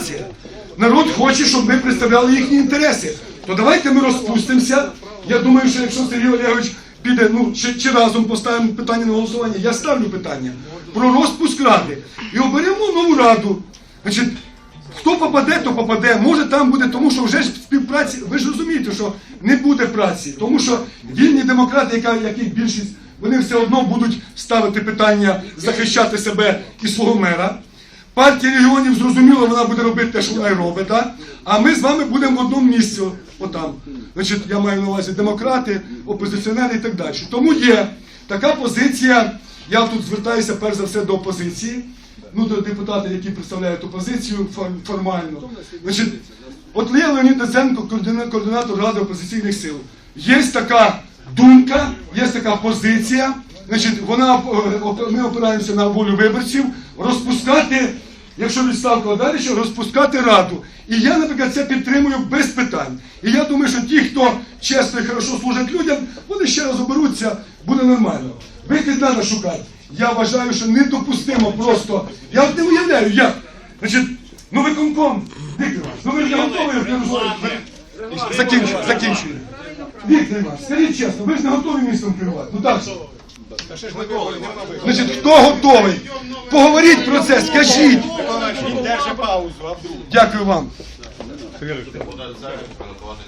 нація. Народ хоче, щоб ми представляли їхні інтереси. То давайте ми розпустимося. Я думаю, що якщо Сергій Олегович піде, ну чи, чи разом поставимо питання на голосування, я ставлю питання про розпуск ради і оберемо нову раду. Значить, Хто попаде, то попаде. Може там буде, тому що вже ж співпраці. Ви ж розумієте, що не буде праці, тому що вільні демократи, яка яких більшість, вони все одно будуть ставити питання захищати себе і свого мера. Партія регіонів зрозуміло, вона буде робити те, що вона робить, да? а ми з вами будемо в одному місці, отам. Значить, я маю на увазі демократи, опозиціонери і так далі. Тому є така позиція. Я тут звертаюся перш за все до опозиції ну, до депутатів, які представляють опозицію формально. Значить, от є Леонід координа- координатор Ради опозиційних сил. Є така думка, є така позиція. Значить, вона, е, ми опираємося на волю виборців, розпускати, якщо відставка далі, розпускати раду. І я, наприклад, це підтримую без питань. І я думаю, що ті, хто чесно і хорошо служать людям, вони ще раз оберуться, буде нормально. Вихід треба шукати. Я вважаю, що недопустимо просто. Я не уявляю, як. Значить, ну виконком, Віктор, Іванович, ну ви ж не готові Закінчую, закінчую. Віктор Іванович, скажіть чесно, ви ж не готові містом керувати. Ну так. Значить, хто готовий? Поговоріть про це, скажіть. Дякую вам.